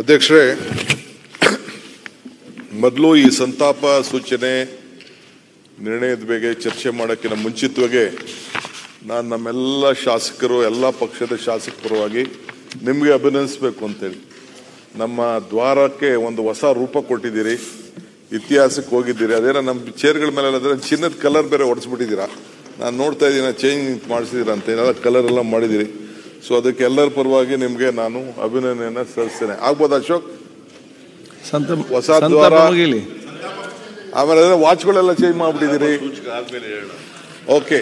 ಅಧ್ಯಕ್ಷರೇ, ಮೊದಲು ಈ ಸಂತಾಪ ಸೂಚನೆ ನಿರ್ಣಯದ ಬಗ್ಗೆ ಚರ್ಚೆ ಮಾಡೋಕ್ಕಿಂತ ಮುಂಚಿತವಾಗಿ ನಾನು ನಮ್ಮೆಲ್ಲ ಶಾಸಕರು, ಎಲ್ಲ ಪಕ್ಷದ ಶಾಸಕ ಪರವಾಗಿ ನಿಮಗೆ ಅಭಿನಂದಿಸಬೇಕು ಅಂತೇಳಿ. ನಮ್ಮ ದ್ವಾರಕ್ಕೆ ಒಂದು ಹೊಸ ರೂಪ ಕೊಟ್ಟಿದ್ದೀರಿ, ಇತಿಹಾಸಕ್ಕೆ ಹೋಗಿದ್ದೀರಿ, ಅದೇನೋ ನಮ್ಮ ಚೇರ್ಗಳ ಮೇಲೆ ಅದ್ರ ಚಿನ್ನದ ಕಲರ್ ಬೇರೆ ಹೊಡೆಸ್ಬಿಟ್ಟಿದ್ದೀರಾ ನಾನು ನೋಡ್ತಾ ಇದ್ದೀನಿ, ಚೇಂಜ್ ಮಾಡಿಸಿದ್ದೀರಾ ಅಂತ ಏನೆಲ್ಲ ಕಲರ್ ಎಲ್ಲ ಮಾಡಿದ್ದೀರಿ. ಸೊ ಅದಕ್ಕೆ ಎಲ್ಲರ ಪರವಾಗಿ ನಿಮಗೆ ನಾನು ಅಭಿನಂದನೆಯನ್ನು ಸಲ್ಲಿಸ್ತೇನೆ. ಆಗ್ಬೋದು ಅಶೋಕ್? ಸಂತ ಹೊಸ ದ್ವಾರ. ಆಮೇಲೆ ವಾಚ್ಗಳೆಲ್ಲ ಚೇಂಜ್ ಮಾಡಿಬಿಟ್ಟಿದ್ದೀರಿ. ಓಕೆ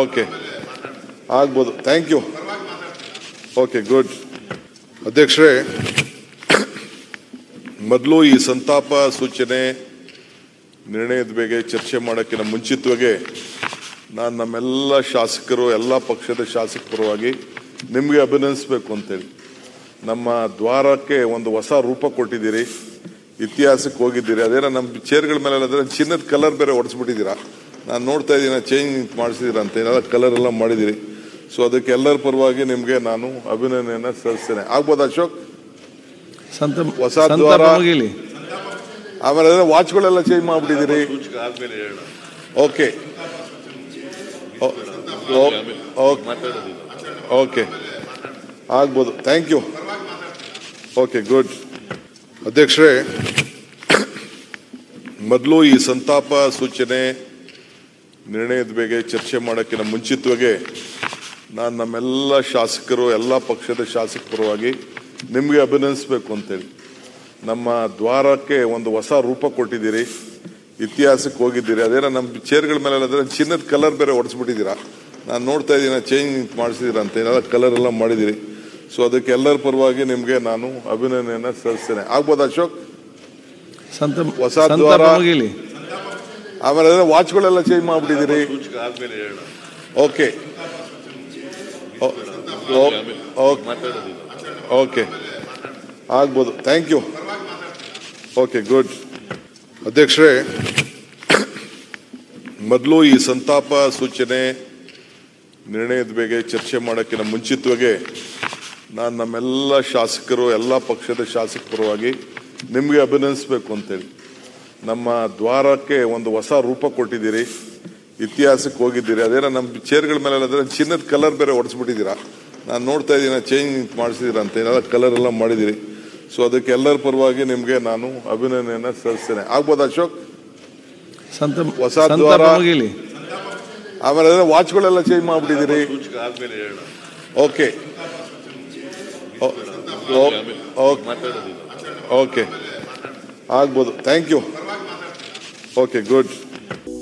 ಓಕೆ ಆಗ್ಬೋದು. ಥ್ಯಾಂಕ್ ಯು ಓಕೆ ಗುಡ್ ಅಧ್ಯಕ್ಷರೇ ಮೊದಲು ಈ ಸಂತಾಪ ಸೂಚನೆ ನಿರ್ಣಯದ ಬಗ್ಗೆ ಚರ್ಚೆ ಮಾಡೋಕ್ಕಿಂತ ಮುಂಚಿತವಾಗಿ ನಾನು ನಮ್ಮೆಲ್ಲ ಶಾಸಕರು ಎಲ್ಲ ಪಕ್ಷದ ಶಾಸಕ ಪರವಾಗಿ ನಿಮಗೆ ಅಭಿನಂದಿಸಬೇಕು ಅಂತೇಳಿ. ನಮ್ಮ ದ್ವಾರಕ್ಕೆ ಒಂದು ಹೊಸ ರೂಪ ಕೊಟ್ಟಿದ್ದೀರಿ ಇತಿಹಾಸಕ್ಕೆ ಹೋಗಿದ್ದೀರಿ. ಅದೇನೋ ನಮ್ಮ ಚೇರ್ಗಳ ಮೇಲೆ ಅದೇ ಚಿನ್ನದ ಕಲರ್ ಬೇರೆ ಹೊಡೆಸ್ಬಿಟ್ಟಿದ್ದೀರಾ ನಾನು ನೋಡ್ತಾ ಇದ್ದೀನಿ ಚೇಂಜ್ ಮಾಡಿಸಿದ್ದೀರಾ ಅಂತ. ಏನಾದ್ರು ಕಲರ್ ಎಲ್ಲ ಮಾಡಿದ್ದೀರಿ. ಸೊ ಅದಕ್ಕೆ ಎಲ್ಲರ ಪರವಾಗಿ ನಿಮಗೆ ನಾನು ಅಭಿನಂದನೆಯನ್ನು ಸಲ್ಲಿಸ್ತೇನೆ. ಆಗ್ಬೋದು ಅಶೋಕ್? ಸಂತ ಹೊಸ ದ್ವಾರ. ಆಮೇಲೆ ವಾಚ್ಗಳೆಲ್ಲ ಚೇಂಜ್ ಮಾಡಿಬಿಟ್ಟಿದ್ದೀರಿ. Okay okay. ಆಗ್ಬೋದು. ಥ್ಯಾಂಕ್ ಯು ಓಕೆ ಗುಡ್ ಅಧ್ಯಕ್ಷರೇ, ಮೊದಲು ಈ ಸಂತಾಪ ಸೂಚನೆ ನಿರ್ಣಯದ ಬಗ್ಗೆ ಚರ್ಚೆ ಮಾಡೋಕ್ಕಿಂತ ಮುಂಚಿತವಾಗಿ ನಾನು ನಮ್ಮೆಲ್ಲ ಶಾಸಕರು, ಎಲ್ಲ ಪಕ್ಷದ ಶಾಸಕ ಪರವಾಗಿ ನಿಮಗೆ ಅಭಿನಂದಿಸಬೇಕು ಅಂತೇಳಿ. ನಮ್ಮ ದ್ವಾರಕ್ಕೆ ಒಂದು ಹೊಸ ರೂಪ ಕೊಟ್ಟಿದ್ದೀರಿ. ಇತಿಹಾಸಕ್ಕೆ ಹೋಗಿದ್ದೀರಿ ಅದೇನೋ ನಮ್ಮ ಚೇರ್ಗಳ ಮೇಲೆ ಅದರ ಚಿನ್ನದ ಕಲರ್ ಬೇರೆ ಹೊಡೆಸ್ಬಿಟ್ಟಿದ್ದೀರಾ ನಾನು ನೋಡ್ತಾ ಇದ್ದೀನಿ ಚೇಂಜ್ ಮಾಡಿಸಿದ್ದೀರಾ ಅಂತ ಏನಾದ್ರು ಕಲರ್ ಎಲ್ಲ ಮಾಡಿದ್ದೀರಿ. ಸೊ ಅದಕ್ಕೆ ಎಲ್ಲರ ಪರವಾಗಿ ನಿಮಗೆ ನಾನು ಅಭಿನಂದನೆಯನ್ನು ಸಲ್ಲಿಸ್ತೇನೆ. ಆಗ್ಬೋದು ಅಶೋಕ್? ಸಂತ ಹೊಸ ದ್ವಾರ. ಆಮೇಲೆ ವಾಚ್ಗಳೆಲ್ಲ ಚೇಂಜ್ ಮಾಡಿಬಿಟ್ಟಿದ್ದೀರಿ? ಓಕೆ ಓಕೆ ಆಗ್ಬೋದು. ಥ್ಯಾಂಕ್ ಯು ಓಕೆ ಗುಡ್ ಅಧ್ಯಕ್ಷರೇ, ಮೊದಲು ಈ ಸಂತಾಪ ಸೂಚನೆ ನಿರ್ಣಯದ ಬಗ್ಗೆ ಚರ್ಚೆ ಮಾಡೋಕ್ಕಿಂತ ಮುಂಚಿತವಾಗಿ ನಾನು ನಮ್ಮೆಲ್ಲ ಶಾಸಕರು, ಎಲ್ಲ ಪಕ್ಷದ ಶಾಸಕ ಪರವಾಗಿ ನಿಮಗೆ ಅಭಿನಂದಿಸಬೇಕು ಅಂತೇಳಿ. ನಮ್ಮ ದ್ವಾರಕ್ಕೆ ಒಂದು ಹೊಸ ರೂಪ ಕೊಟ್ಟಿದ್ದೀರಿ, ಇತಿಹಾಸಕ್ಕೆ ಹೋಗಿದ್ದೀರಿ, ಅದೇನೋ ನಮ್ಮ ಚೇರ್ಗಳ ಮೇಲೆ ಅದ್ರ ಚಿನ್ನದ ಕಲರ್ ಬೇರೆ ಹೊಡೆಸ್ಬಿಟ್ಟಿದ್ದೀರಾ ನಾನು ನೋಡ್ತಾ ಇದ್ದೀನಿ, ಚೇಂಜ್ ಮಾಡಿಸಿದ್ದೀರಾ ಅಂತ ಏನೆಲ್ಲ ಕಲರ್ ಎಲ್ಲ ಮಾಡಿದ್ದೀರಿ. ಸೊ ಅದಕ್ಕೆ ಎಲ್ಲರ ಪರವಾಗಿ ನಿಮಗೆ ನಾನು ಅಭಿನಂದನೆಯನ್ನು ಸಲ್ಲಿಸ್ತೇನೆ. ಆಗ್ಬೋದು ಅಶೋಕ್? ಸಂತ ಹೊಸ ದ್ವಾರ. ಆಮೇಲೆ ವಾಚ್ಗಳೆಲ್ಲ ಚೇಂಜ್ ಮಾಡಿಬಿಟ್ಟಿದ್ದೀರಿ. ಓಕೆ ಓಕೆ ಆಗ್ಬೋದು. Thank you okay good